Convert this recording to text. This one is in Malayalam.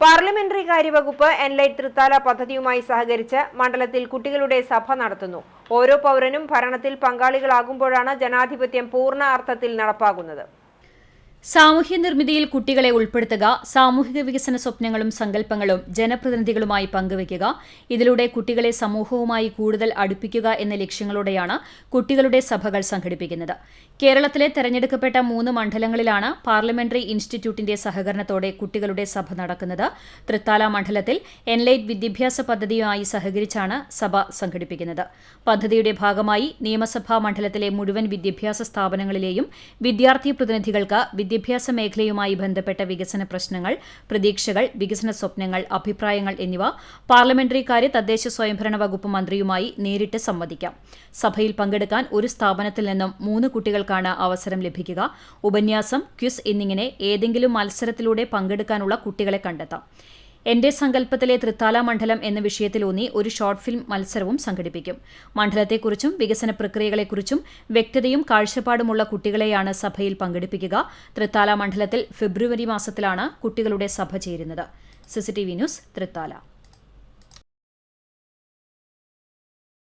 പാർലമെന്ററി കാര്യവകുപ്പ് എൻലൈറ്റ് തൃത്താല പദ്ധതിയുമായി സഹകരിച്ച് മണ്ഡലത്തിൽ കുട്ടികളുടെ സഭ നടത്തുന്നു. ഓരോ പൗരനും ഭരണത്തിൽ പങ്കാളികളാകുമ്പോഴാണ് ജനാധിപത്യം പൂർണ അർത്ഥത്തിൽ നടപ്പാകുന്നത് സാമൂഹ്യ നിർമ്മിതിയിൽ കുട്ടികളെ ഉൾപ്പെടുത്തുക സാമൂഹിക വികസന സ്വപ്നങ്ങളും സങ്കല്പങ്ങളും ജനപ്രതിനിധികളുമായി പങ്കുവയ്ക്കുക ഇതിലൂടെ കുട്ടികളെ സമൂഹവുമായി കൂടുതൽ അടുപ്പിക്കുക എന്ന ലക്ഷ്യങ്ങളോടെയാണ് കുട്ടികളുടെ സഭകൾ സംഘടിപ്പിക്കുന്നത്. കേരളത്തിലെ തെരഞ്ഞെടുക്കപ്പെട്ട മൂന്ന് മണ്ഡലങ്ങളിലാണ് പാർലമെന്ററി ഇൻസ്റ്റിറ്റ്യൂട്ടിന്റെ സഹകരണത്തോടെ കുട്ടികളുടെ സഭ നടക്കുന്നത്. തൃത്താല മണ്ഡലത്തിൽ എൻലൈറ്റ് വിദ്യാഭ്യാസ പദ്ധതിയുമായി സഹകരിച്ചാണ് സഭ സംഘടിപ്പിക്കുന്നത്. പദ്ധതിയുടെ ഭാഗമായി നിയമസഭാ മണ്ഡലത്തിലെ മുഴുവൻ വിദ്യാഭ്യാസ സ്ഥാപനങ്ങളിലെയും വിദ്യാർത്ഥി പ്രതിനിധികൾക്ക് വിദ്യാഭ്യാസ മേഖലയുമായി ബന്ധപ്പെട്ട വികസന പ്രശ്നങ്ങൾ പ്രതീക്ഷകൾ വികസന സ്വപ്നങ്ങൾ അഭിപ്രായങ്ങൾ എന്നിവ പാർലമെന്ററി കാര്യ തദ്ദേശ സ്വയംഭരണ വകുപ്പ് മന്ത്രിയുമായി നേരിട്ട് സംവദിക്കാം. സഭയിൽ പങ്കെടുക്കാൻ ഒരു സ്ഥാപനത്തിൽ നിന്നും മൂന്ന് കുട്ടികൾക്കാണ് അവസരം ലഭിക്കുക. ഉപന്യാസം ക്വിസ് എന്നിങ്ങനെ ഏതെങ്കിലും മത്സരത്തിലൂടെ പങ്കെടുക്കാനുള്ള കുട്ടികളെ കണ്ടെത്താം. എന്റെ സങ്കല്പത്തിലെ തൃത്താല മണ്ഡലം എന്ന വിഷയത്തിലൂന്നി ഒരു ഷോർട്ട് ഫിലിം മത്സരവും സംഘടിപ്പിക്കും. മണ്ഡലത്തെക്കുറിച്ചും വികസന പ്രക്രിയകളെക്കുറിച്ചും വ്യക്തതയും കാഴ്ചപ്പാടുമുള്ള കുട്ടികളെയാണ് സഭയിൽ പങ്കെടുപ്പിക്കുക. തൃത്താല മണ്ഡലത്തിൽ ഫെബ്രുവരി മാസത്തിലാണ് കുട്ടികളുടെ സഭ ചേരുന്നത്. CCTV news Thrithala